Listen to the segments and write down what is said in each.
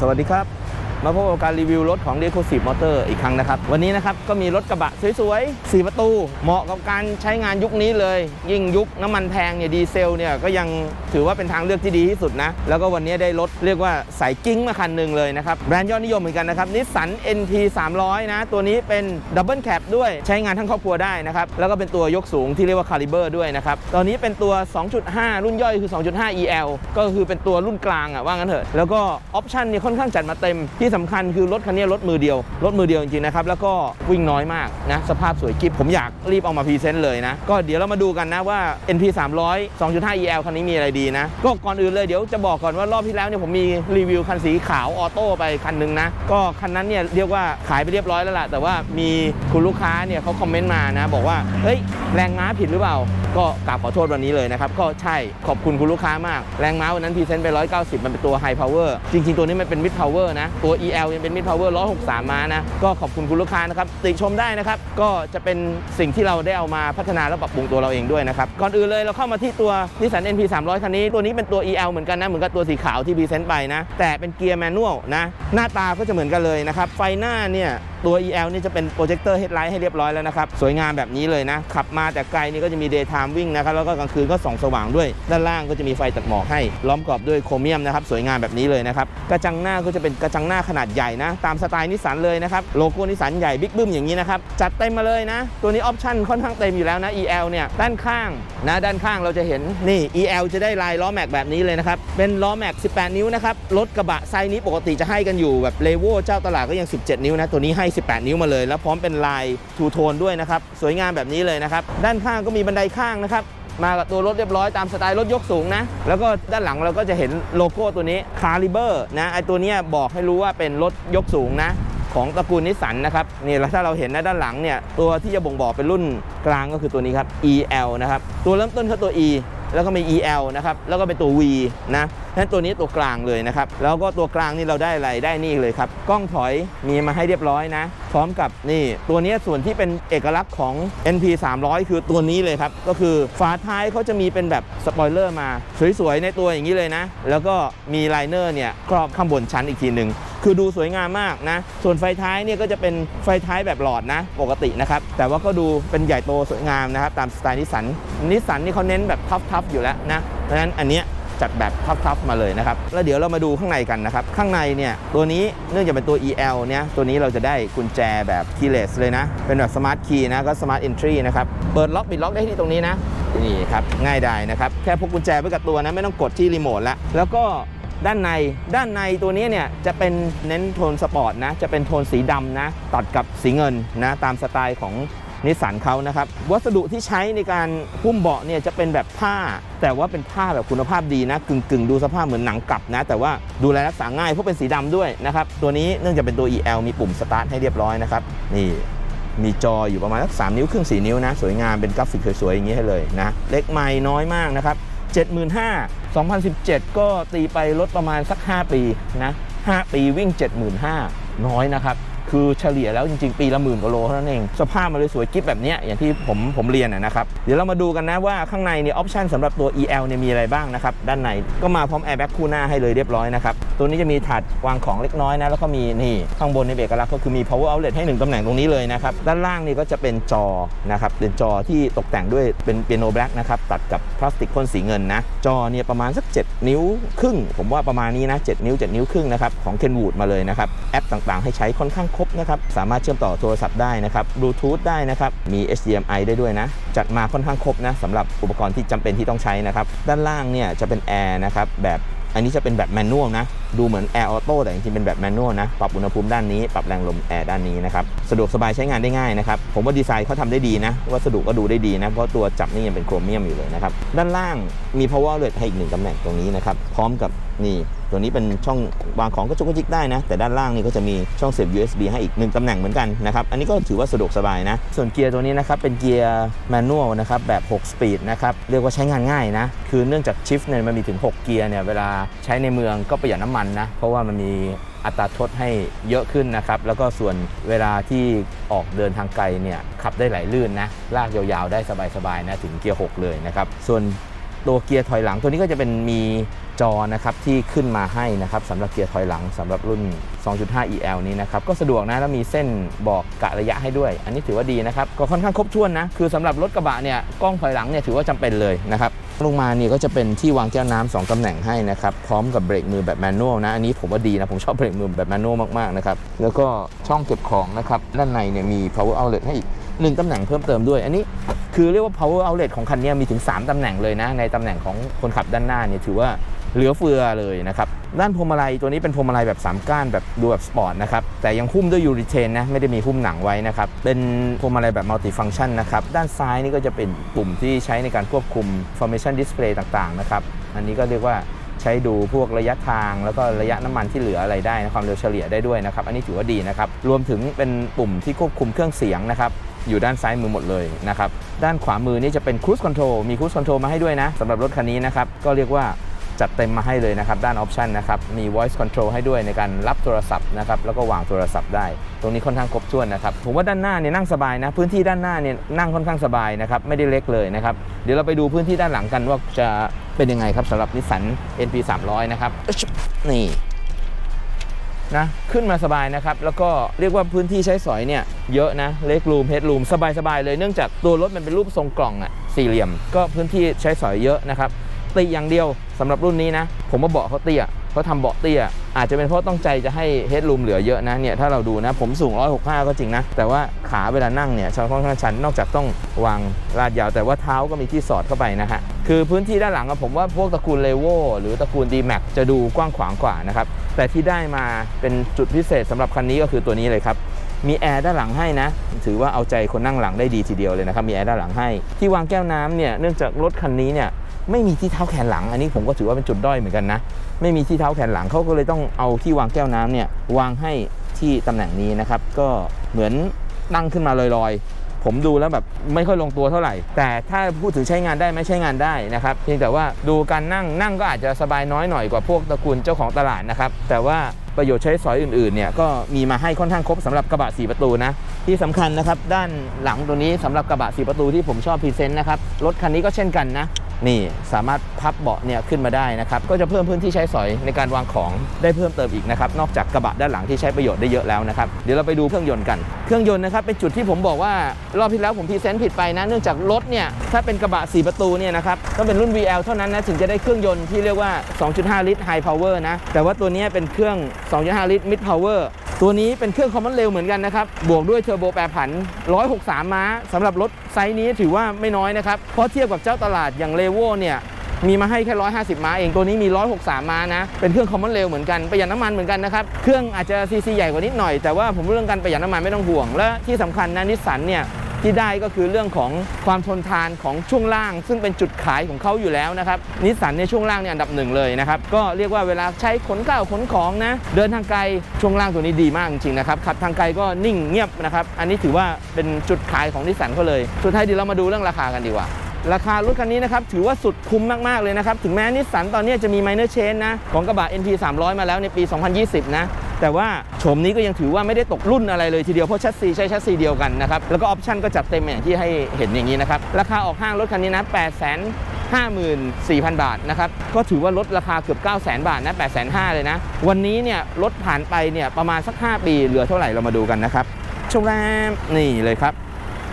สวัสดีครับ มาพบกับการรีวิวรถของ d e c o s i v e Motor อีกครั้งนะครับ วันนี้นะครับก็มีรถกระบะสวยๆ 4 ประตู เหมาะกับการใช้งานยุคนี้เลย ยิ่งยุคน้ำมันแพงเนี่ยดีเซลเนี่ยก็ยังถือว่าเป็นทางเลือกที่ดีที่สุดนะ แล้วก็วันนี้ได้รถเรียกว่าสายกิ้งมาคันหนึ่งเลยนะครับ แบรนด์ยอดนิยมเหมือนกันนะครับนิสสัน NP 300 นะ ตัวนี้เป็นดับเบิลแคปด้วยใช้งานทั้งครอบครัวได้นะครับแล้วก็เป็นตัวยกสูงที่เรียกว่าคาลิเบอร์ด้วยนะครับตอนนี้เป็นตัว 2.5 รุ่นย่อยคือ 2.5 EL ก็คือเป็นตัวรุ่นกลางอะว่างั้นเถอะแล้วก็ออปชันเนี่ยค่อนข้างจัดมาเต็มที่สำคัญคือรถคันนี้รถมือเดียว รถมือเดียวจริงๆนะครับ แล้วก็วิ่งน้อยมากนะ สภาพสวยกิบผมอยากรีบเอามาพรีเซนต์เลยนะ ก็เดี๋ยวเรามาดูกันนะว่า NP 300 2.5 EL คันนี้มีอะไรดีนะ ก็ก่อนอื่นเลยเดี๋ยวจะบอกก่อนว่ารอบที่แล้วเนี่ยผมมีรีวิวคันสีขาวออโต้ไปคันหนึ่งนะ ก็คันนั้นเนี่ยเรียกว่าขายไปเรียบร้อยแล้วล่ะแต่ว่ามีคุณลูกค้าเนี่ยเขาคอมเมนต์มานะ บอกว่าเฮ้ยแรงม้าผิดหรือเปล่า ก็กราบขอโทษวันนี้เลยนะครับ ก็ใช่ขอบคุณคุณลูกค้ามาก แรงม้าวันนั้นพรีเซนต์ไป 190 มันเป็นตัว High Power จริง ๆ ตัวนี้มันเป็น Mid Power นะ ตัว EL ยังเป็น Mid Power 163 ม้านะ ก็ขอบคุณคุณลูกค้านะครับ ติชมได้นะครับ ก็จะเป็นสิ่งที่เราได้เอามาพัฒนาและปรับปรุงตัวเราเองด้วยนะครับ ก่อนอื่นเลยเราเข้ามาที่ตัว Nissan NP 300คันนี้ตัวนี้เป็นตัว EL เหมือนกันนะเหมือนกับตัวสีขาวที่พรีเซนต์ไปนะแต่เป็นเกียร์แมนนวลนะหน้าตาก็จะเหมือนกันเลยนะครับไฟหน้าเนี่ยตัว EL นี่จะเป็นโปรเจคเตอร์เฮดไลท์ให้เรียบร้อยแล้วนะครับ สวยงามแบบนี้เลยนะ ขับมาแต่ไกลนี่ก็จะมี daytime วิ่งนะครับ แล้วก็กลางคืนก็ส่องสว่างด้วย ด้านล่างก็จะมีไฟตัดหมอกให้ ล้อมกรอบด้วยโครเมียมนะครับ สวยงามแบบนี้เลยนะครับ กระจังหน้าก็จะเป็นกระจังหน้าขนาดใหญ่นะ ตามสไตล์นิสสันเลยนะครับ โลโก้นิสสันใหญ่บิ๊กบึ้มอย่างนี้นะครับ จัดเต็มมาเลยนะ ตัวนี้ออปชั่นค่อนข้างเต็มอยู่แล้วนะ EL เนี่ย ด้านข้างนะด้านข้างเราจะเห็นนี่ EL จะได้ลายล้อแม็กแบบนี้เลยนะครับ เป็นล้อแม็ก 18 นิ้วนะครับ รถกระบะไซส์นี้ปกติจะให้กันอยู่แบบเลโวเจ้าตลาดก็ยัง 17 นิ้วนะ ตัวนี้ให้18นิ้วมาเลย แล้วพร้อมเป็นลายทูโทนด้วยนะครับ สวยงามแบบนี้เลยนะครับ ด้านข้างก็มีบันไดข้างนะครับ มากับตัวรถเรียบร้อยตามสไตล์รถยกสูงนะ แล้วก็ด้านหลังเราก็จะเห็นโลโก้ตัวนี้ Caliber นะไอตัวนี้บอกให้รู้ว่าเป็นรถยกสูงนะของตระกูลนิสสันนะครับนี่แล้วถ้าเราเห็นนะด้านหลังเนี่ยตัวที่จะบ่งบอกเป็นรุ่นกลางก็คือตัวนี้ครับ EL นะครับตัวเริ่มต้นคือตัว E แล้วก็มี EL นะครับแล้วก็เป็นตัว V นะ นั้นตัวนี้ตัวกลางเลยนะครับ แล้วก็ตัวกลางนี่เราได้อะไรได้นี่เลยครับ กล้องถอยมีมาให้เรียบร้อยนะ พร้อมกับนี่ ตัวนี้ส่วนที่เป็นเอกลักษณ์ของ NP 300 คือตัวนี้เลยครับ ก็คือฝาท้ายเขาจะมีเป็นแบบสปอยเลอร์มา สวยๆ ในตัวอย่างนี้เลยนะ แล้วก็มีไลเนอร์เนี่ยครอบข้างบนชั้นอีกทีหนึ่งคือดูสวยงามมากนะ ส่วนไฟท้ายเนี่ยก็จะเป็นไฟท้ายแบบหลอดนะ ปกตินะครับ แต่ว่าก็ดูเป็นใหญ่โตสวยงามนะครับ ตามสไตล์นิสสันนิสสันนี่เขาเน้นแบบทัฟๆอยู่แล้วนะเพราะฉะนั้นอันเนี้ย จัดแบบทัฟๆมาเลยนะครับแล้วเดี๋ยวเรามาดูข้างในกันนะครับ ข้างในเนี่ยตัวนี้เนื่องจากเป็นตัว EL เนี่ยตัวนี้เราจะได้กุญแจแบบ keyless เลยนะ เป็นแบบสมาร์ทคีย์นะก็สมาร์ท entry นะครับเปิดล็อกปิดล็อกได้ที่ตรงนี้นะนี่ครับง่ายดายนะครับแค่พกกุญแจไว้กับตัวนะไม่ต้องกดที่รีโมทแล้วแล้วก็ด้านในด้านในตัวนี้เนี่ยจะเป็นเน้นโทนสปอร์ตนะจะเป็นโทนสีดำนะตัดกับสีเงินนะตามสไตล์ของ นิสสันเขานะครับ วัสดุที่ใช้ในการหุ้มเบาะเนี่ยจะเป็นแบบผ้า แต่ว่าเป็นผ้าแบบคุณภาพดีนะกึ่งกึ่งๆดูสภาพเหมือนหนังกลับนะ แต่ว่าดูแลรักษาง่ายเพราะเป็นสีดำด้วยนะครับ ตัวนี้เนื่องจากเป็นตัว EL มีปุ่มสตาร์ทให้เรียบร้อยนะครับนี่มีจออยู่ประมาณสักสนิ้วครึ่ง4นิ้วนะ สวยงามเป็นกราฟิกสวยๆอย่างนี้ให้เลยนะ เล็กไม่น้อยมากนะครับ75,000 2017 ก็ตีไปลดประมาณสัก 5 ปีนะ 5 ปีวิ่ง 75,000 น้อยนะครับ คือเฉลี่ยแล้วจริงๆ ปีละหมื่นกว่าโลเท่านั้นเอง สภาพมันเลยสวยกิ๊บแบบนี้อย่างที่ผมผมเรียนนะครับ เดี๋ยวเรามาดูกันนะว่าข้างในเนี่ยออปชันสำหรับตัว EL เนี่ยมีอะไรบ้างนะครับ ด้านในก็มาพร้อมแอร์แบ็กคู่หน้าให้เลยเรียบร้อยนะครับ ตัวนี้จะมีถาดวางของเล็กน้อยนะ แล้วก็มีนี่ข้างบนในเอกลักก็คือมี power outlet ให้หนึ่งตำแหน่งตรงนี้เลยนะครับ ด้านล่างนี่ก็จะเป็นจอนะครับเป็นจอที่ตกแต่งด้วยเป็นเปียโนแบล็กนะครับตัดกับพลาสติกพ่นสีเงินนะจอเนี่ยประมาณสัก 7 นิ้วครึ่ง ผมว่าประมาณนี้นะ7นิ้ว 7 นิ้วครึ่งนะครับของ Kenwood มาเลยนะครับแอปต่างๆ ให้ใช้ค่อนข้างครบนะครับ สามารถเชื่อมต่อโทรศัพท์ได้นะครับบลูทูธได้นะครับ มี HDMI ได้ด้วยนะ จัดมาค่อนข้างครบนะสำหรับอุปกรณ์ที่จำเป็นที่ต้องใช้นะครับ ด้านล่างเนี่ยจะเป็นแอร์นะครับแบบอันนี้จะเป็นแบบแมนนวลนะ ดูเหมือนแอร์ออโต้แต่จริงๆเป็นแบบแมนนวลนะ ปรับอุณหภูมิด้านนี้ ปรับแรงลมแอร์ด้านนี้นะครับ สะดวกสบายใช้งานได้ง่ายนะครับ ผมว่าดีไซน์เขาทำได้ดีนะ วัสดุก็ดูได้ดีนะ เพราะตัวจับนี่ยังเป็นโครเมียมอยู่เลยนะครับ ด้านล่างมี power outlet ให้อีกหนึ่งตำแหน่งตรงนี้นะครับ พร้อมกับนี่ตัวนี้เป็นช่องวางของกระจุกกระจิกได้นะ แต่ด้านล่างนี่ก็จะมีช่องเสียบ USB ให้อีกหนึ่งตำแหน่งเหมือนกันนะครับ อันนี้ก็ถือว่าสะดวกสบายนะ ส่วนเกียร์ตัวนี้นะครับเป็นเกียร์แมนนวลนะครับแบบ 6 สปีดนะครับ เรียกว่าใช้งานง่ายนะ คือเนื่องจากชิฟเนี่ยมันมีถึง 6 เกียร์เนี่ยเวลาใช้ในเมืองก็ประหยัดน้ำมันนะ เพราะว่ามันมีอัตราทดให้เยอะขึ้นนะครับ แล้วก็ส่วนเวลาที่ออกเดินทางไกลเนี่ยขับได้ไหลลื่นนะ ลากยาวๆได้สบายๆนะถึงเกียร์ 6 เลยนะครับ ส่วน ตัวเกียร์ถอยหลังตัวนี้ก็จะเป็นมีจอนะครับที่ขึ้นมาให้นะครับสำหรับเกียร์ถอยหลังสำหรับรุ่น 2.5 EL นี้นะครับก็สะดวกนะแล้วมีเส้นบอกกะระยะให้ด้วย อันนี้ถือว่าดีนะครับก็ค่อนข้างครบถ้วนนะคือสำหรับรถกระบะเนี่ยกล้องถอยหลังเนี่ยถือว่าจำเป็นเลยนะครับลงมาเนี่ยก็จะเป็นที่วางแก้วน้ำสองตำแหน่งให้นะครับพร้อมกับเบรกมือแบบแมนนวลนะอันนี้ผมว่าดีนะผมชอบเบรกมือแบบแมนนวลมากๆนะครับแล้วก็ช่องเก็บของนะครับด้านในเนี่ยมี power outlet ให้อีกหนึ่งตำแหน่งเพิ่มเติมด้วย อันนี้ คือเรียกว่า power outlet ของคันนี้มีถึง 3 ตำแหน่งเลยนะ ในตำแหน่งของคนขับด้านหน้าเนี่ยถือว่าเหลือเฟือเลยนะครับ ด้านพวงมาลัยตัวนี้เป็นพวงมาลัยแบบ 3 ก้านแบบดูแบบสปอร์ตนะครับ แต่ยังหุ้มด้วยยูริเทนนะ ไม่ได้มีหุ้มหนังไว้นะครับ เป็นพวงมาลัยแบบมัลติฟังชันนะครับ ด้านซ้ายนี่ก็จะเป็นปุ่มที่ใช้ในการควบคุม formation display ต่างๆนะครับ อันนี้ก็เรียกว่าใช้ดูพวกระยะทางแล้วก็ระยะน้ำมันที่เหลืออะไรได้นะความเร็วเฉลี่ยได้ด้วยนะครับ อันนี้ถือว่าดีนะครับ รวมถึงเป็นปุ่มที่ควบคุมเครื่องเสียงนะครับ อยู่ด้านซ้ายมือหมดเลยนะครับ ด้านขวามือนี่จะเป็น Cruise Control มี Cruise Control มาให้ด้วยนะสำหรับรถคันนี้นะครับ ก็เรียกว่าจัดเต็มมาให้เลยนะครับด้าน Option นะครับ มี Voice Control ให้ด้วยในการรับโทรศัพท์นะครับแล้วก็วางโทรศัพท์ได้ ตรงนี้ค่อนข้างครบถ้วนนะครับ ผมว่าด้านหน้าเนี่ยนั่งสบายนะ พื้นที่ด้านหน้าเนี่ยนั่งค่อนข้างสบายนะครับ ไม่ได้เล็กเลยนะครับ เดี๋ยวเราไปดูพื้นที่ด้านหลังกันว่าจะเป็นยังไงครับสำหรับนิสสัน NP 300นะครับนี่ นะขึ้นมาสบายนะครับ แล้วก็เรียกว่าพื้นที่ใช้สอยเนี่ยเยอะนะเล็กรูมเฮดรูมสบายๆเลยเนื่องจากตัวรถมันเป็นรูปทรงกล่องอะสี่เหลี่ยม ก็พื้นที่ใช้สอยเยอะนะครับติอย่างเดียวสำหรับรุ่นนี้นะ ผมมาเบาะเขาเตี้ยเขาทำเบาะเตี้ย อาจจะเป็นเพราะต้องใจจะให้เฮดรูมเหลือเยอะนะเนี่ยถ้าเราดูนะผมสูง 165 ก็จริงนะ แต่ว่าขาเวลานั่งเนี่ยชันค่อนข้างชันนอกจากต้องวางลาดยาว แต่ว่าเท้าก็มีที่สอดเข้าไปนะฮะคือพื้นที่ด้านหลังผมว่าพวกตระกูลเลโวหรือตระกูล d m a x จะดูกว้างขวางกว่านะครับ แต่ที่ได้มาเป็นจุดพิเศษสำหรับคันนี้ก็คือตัวนี้เลยครับ มีแอร์ด้านหลังให้นะ ถือว่าเอาใจคนนั่งหลังได้ดีทีเดียวเลยนะครับ มีแอร์ด้านหลังให้ ที่วางแก้วน้ำเนี่ย เนื่องจากรถคันนี้เนี่ยไม่มีที่เท้าแขนหลัง อันนี้ผมก็ถือว่าเป็นจุดด้อยเหมือนกันนะ ไม่มีที่เท้าแขนหลังเขาก็เลยต้องเอาที่วางแก้วน้ำเนี่ยวางให้ที่ตำแหน่งนี้นะครับ ก็เหมือนนั่งขึ้นมาลอยๆ ผมดูแล้วแบบไม่ค่อยลงตัวเท่าไหร่ แต่ถ้าพูดถึงใช้งานได้ไม่ใช้งานได้นะครับเพียงแต่ว่าดูการนั่งนั่งก็อาจจะสบายน้อยหน่อยกว่าพวกตระกูลเจ้าของตลาดนะครับแต่ว่าประโยชน์ใช้สอยอื่นๆเนี่ยก็มีมาให้ค่อนข้างครบสำหรับกระบะ 4 ประตูนะ ที่สำคัญนะครับด้านหลังตัวนี้สำหรับกระบะ 4 ประตูที่ผมชอบพรีเซนต์นะครับรถคันนี้ก็เช่นกันนะ นี่สามารถพับเบาะเนี่ยขึ้นมาได้นะครับ ก็จะเพิ่มพื้นที่ใช้สอยในการวางของได้เพิ่มเติมอีกนะครับ นอกจากกระบะด้านหลังที่ใช้ประโยชน์ได้เยอะแล้วนะครับ เดี๋ยวเราไปดูเครื่องยนต์กัน เครื่องยนต์นะครับเป็นจุดที่ผมบอกว่ารอบที่แล้วผมพรีเซนต์ผิดไปนะ เนื่องจากรถเนี่ยถ้าเป็นกระบะ 4 ประตูเนี่ยนะครับต้องเป็นรุ่น VL เท่านั้นนะถึงจะได้เครื่องยนต์ที่เรียกว่า 2.5 ลิตร High Power นะ แต่ว่าตัวนี้เป็นเครื่อง 2.5 ลิตร Mid Power ตัวนี้เป็นเครื่องคอมมอนเร็วเหมือนกันนะครับ บวกด้วยเทอร์โบแปรผัน 163 ม้าสำหรับรถไซส์นี้ถือว่าไม่น้อยนะครับ เพราะเทียบกับเจ้าตลาดอย่างเลโวเนี่ยมีมาให้แค่ 150 ม้าเอง ตัวนี้มี 163 ม้านะ เป็นเครื่องคอมมอนเรลเหมือนกัน ประหยัดน้ำมันเหมือนกันนะครับ เครื่องอาจจะซีซีใหญ่กว่านิดหน่อย แต่ว่าผมเรื่องการประหยัดน้ำมันไม่ต้องห่วง และที่สำคัญนะนิสสันเนี่ย ที่ได้ก็คือเรื่องของความทนทานของช่วงล่าง ซึ่งเป็นจุดขายของเขาอยู่แล้วนะครับนิสสันในช่วงล่างเนี่ยอันดับหนึ่งเลยนะครับก็เรียกว่าเวลาใช้ขนข้าวขนของนะเดินทางไกลช่วงล่างตัวนี้ดีมากจริงๆนะครับขับทางไกลก็นิ่งเงียบนะครับอันนี้ถือว่าเป็นจุดขายของนิสสันเขาเลยสุดท้ายเดี๋ยวเรามาดูเรื่องราคากันดีกว่าราคารถคันนี้นะครับถือว่าสุดคุ้มมาก ๆ เลยนะครับ ถึงแม้นิสสันตอนนี้จะมี minor change นะ ของกระบะ NP 300 มาแล้วในปี 2020 นะ แต่ว่าโฉมนี้ก็ยังถือว่าไม่ได้ตกรุ่นอะไรเลยทีเดียวเพราะแชัสซีใช้แชัสซีเดียวกันนะครับแล้วก็ออปชั่นก็จัดเต็มอย่างที่ให้เห็นอย่างนี้นะครับราคาออกห้างรถคันนี้นะ8 5 4 0 0 0 บาทนะครับ ก็ถือว่าลดราคาเกือบ 9 0 0 0 0 0 บาทนะ 8 5 0 0 0เลยนะ วันนี้เนี่ยรถผ่านไปเนี่ยประมาณสัก 5 ปี เหลือเท่าไหร่เรามาดูกันนะครับชมแรมนี่เลยครับ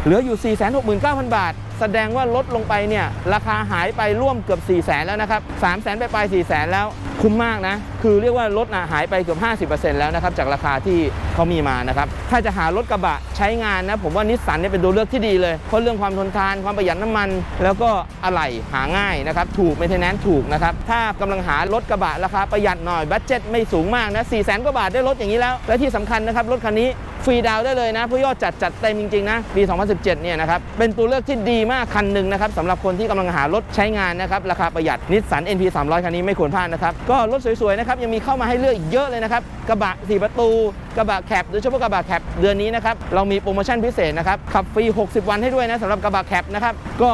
เหลืออยู่ 469,000 บาท แสดงว่าลดลงไปเนี่ยราคาหายไปร่วมเกือบ 4 0 0 0 0 0 แล้วนะครับ 3 0 0 0 0 0 ไปปลาย4 0 0 0 0 0 แล้ว คุ้มมากนะ คือเรียกว่ารถนะหายไปเกือบ 50%แล้วนะครับ จากราคาที่เขามีมานะครับ ถ้าจะหารถกระบะใช้งานนะ ผมว่านิสสันเนี่ยเป็นตัวเลือกที่ดีเลย เพราะเรื่องความทนทาน ความประหยัดน้ำมัน แล้วก็อะไหล่หาง่ายนะครับ ถูกไม่เทนแนนถูกนะครับ ถ้ากำลังหารถกระบะราคาประหยัดหน่อย บัตเจ็ตไม่สูงมากนะ 4 0 0 0 0 0กว่าบาทได้รถอย่างนี้แล้ว และที่สำคัญนะครับรถคันนี้ ฟรีดาวได้เลยนะเพราะยอดจัดจัดเต็มจริงๆนะปี 2017 เนี่ยนะครับเป็นตัวเลือกที่ดีมากคันหนึ่งนะครับสำหรับคนที่กำลังหารถใช้งานนะครับราคาประหยัดนิสสัน NP 300 คันนี้ไม่ควรพลาดนะครับก็รถสวยๆนะครับยังมีเข้ามาให้เลือกอีกเยอะเลยนะครับกระบะ4ประตูกระบะแคปโดยเฉพาะกระบะแคปเดือนนี้นะครับเรามีโปรโมชั่นพิเศษนะครับขับฟรี 60 วันให้ด้วยนะสำหรับกระบะแคปนะครับก็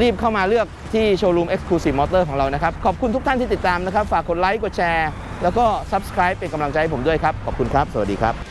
รีบเข้ามาเลือกที่โชว์รูม Exclusive Motor ของเรานะครับ ขอบคุณทุกท่านที่ติดตามนะครับ ฝากกดไลค์ กดแชร์ แล้วก็ Subscribe เป็นกำลังใจให้ผมด้วยครับ ขอบคุณครับ สวัสดีครับ